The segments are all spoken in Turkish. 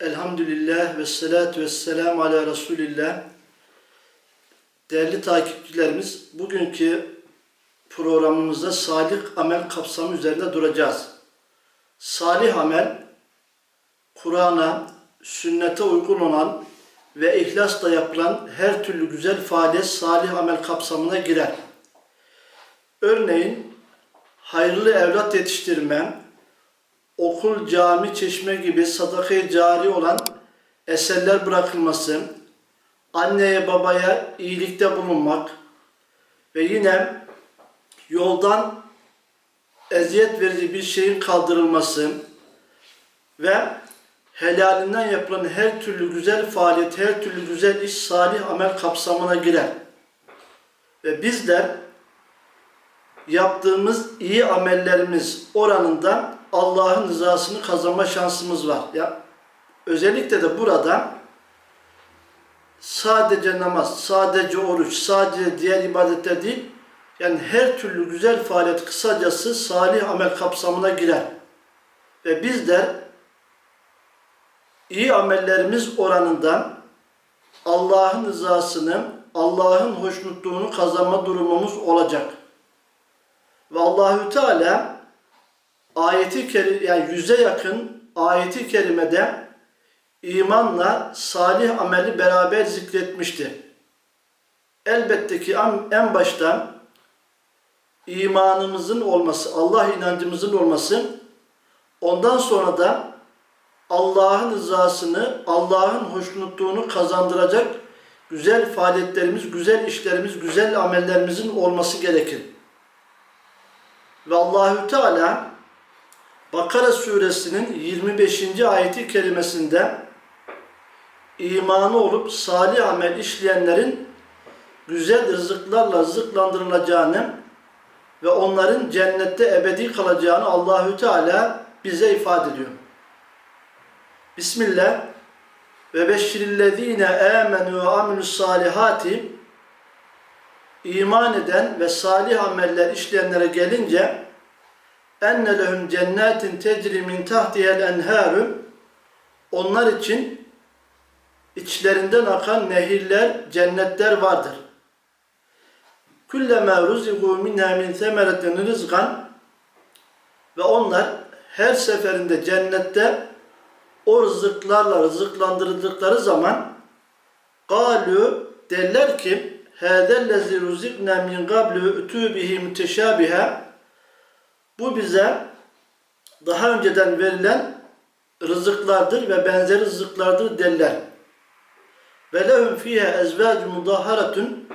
Elhamdülillah ve salatu ve selamu ala Resulillah. Değerli takipçilerimiz, bugünkü programımızda salih amel kapsamı üzerinde duracağız. Salih amel, Kur'an'a, sünnete uygun olan ve ihlasla yapılan her türlü güzel faaliyet salih amel kapsamına girer. Örneğin, hayırlı evlat yetiştirme, okul, cami, çeşme gibi sadakayı cari olan eserler bırakılması, anneye babaya iyilikte bulunmak ve yine yoldan eziyet verici bir şeyin kaldırılması ve helalinden yapılan her türlü güzel faaliyet, her türlü güzel iş salih amel kapsamına girer. Ve bizler yaptığımız iyi amellerimiz oranında Allah'ın rızasını kazanma şansımız var. Ya özellikle de burada sadece namaz, sadece oruç, sadece diğer ibadetler değil, yani her türlü güzel faaliyet kısacası salih amel kapsamına girer. Ve biz de iyi amellerimiz oranında Allah'ın rızasını, Allah'ın hoşnutluğunu kazanma durumumuz olacak. Ve Allahü Teala ayeti kerim yani yüze yakın ayeti kerimede imanla salih ameli beraber zikretmiştir. Elbette ki en başta imanımızın olması, Allah inancımızın olması, ondan sonra da Allah'ın rızasını, Allah'ın hoşnutluğunu kazandıracak güzel faaliyetlerimiz, güzel işlerimiz, güzel amellerimizin olması gerekir. Ve Allahü Teala Bakara suresinin 25. ayeti kerimesinde imanı olup salih amel işleyenlerin güzel rızıklarla rızıklandırılacağını ve onların cennette ebedi kalacağını Allahü Teala bize ifade ediyor. Bismillah ve beşşirillezine amenu ve amilus salihati iman eden ve salih ameller işleyenlere gelince enne lehum cennetin tecri min tahtihel enharu onlar için içlerinden akan nehirler, cennetler vardır. Kullama ruzigu minha min semeratin rizqan. Ve onlar her seferinde cennette o rızıklarla rızıklandırıldıkları zaman galu derler ki hâzellezî ruzikna min qablu ütû bihi bu bize daha önceden verilen rızıklardır ve benzeri rızıklardır derler. Ve lehum fiha ezvâcun mudahharatun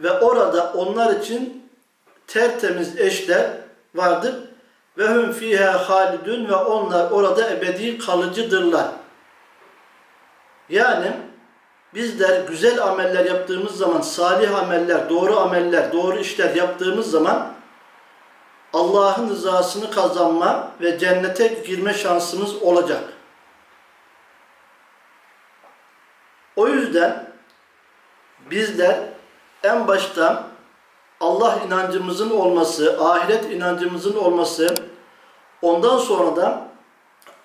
ve orada onlar için tertemiz eşler vardır. Ve hum fiha halidun ve onlar orada ebedi kalıcıdırlar. Yani bizler güzel ameller yaptığımız zaman, salih ameller, doğru ameller, doğru işler yaptığımız zaman Allah'ın rızasını kazanma ve cennete girme şansımız olacak. O yüzden bizler en başta Allah inancımızın olması, ahiret inancımızın olması, ondan sonra da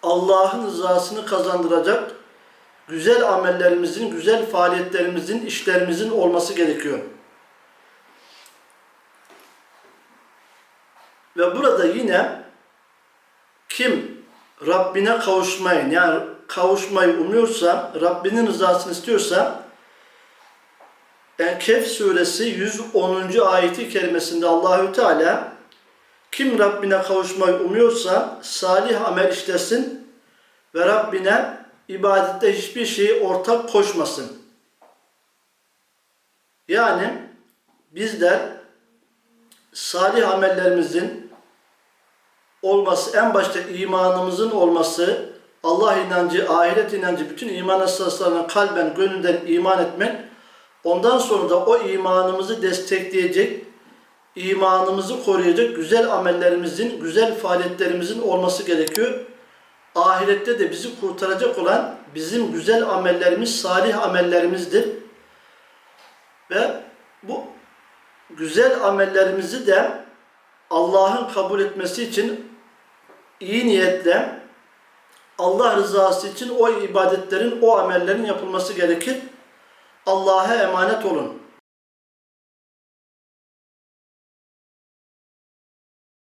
Allah'ın rızasını kazandıracak güzel amellerimizin, güzel faaliyetlerimizin, işlerimizin olması gerekiyor. Ve burada yine kim Rabbine kavuşmayı yani kavuşmayı umuyorsa, Rabbinin rızasını istiyorsa Kehf suresi 110. ayeti kerimesinde Allahü Teala kim Rabbine kavuşmayı umuyorsa salih amel işlesin ve Rabbine ibadette hiçbir şeyi ortak koşmasın. Yani bizler salih amellerimizin olması, en başta imanımızın olması, Allah inancı, ahiret inancı, bütün iman esaslarına kalben, gönülden iman etmek, ondan sonra da o imanımızı destekleyecek, imanımızı koruyacak güzel amellerimizin, güzel faaliyetlerimizin olması gerekiyor. Ahirette de bizi kurtaracak olan bizim güzel amellerimiz, salih amellerimizdir. Ve bu güzel amellerimizi de Allah'ın kabul etmesi için iyi niyetle Allah rızası için o ibadetlerin, o amellerin yapılması gerekir. Allah'a emanet olun.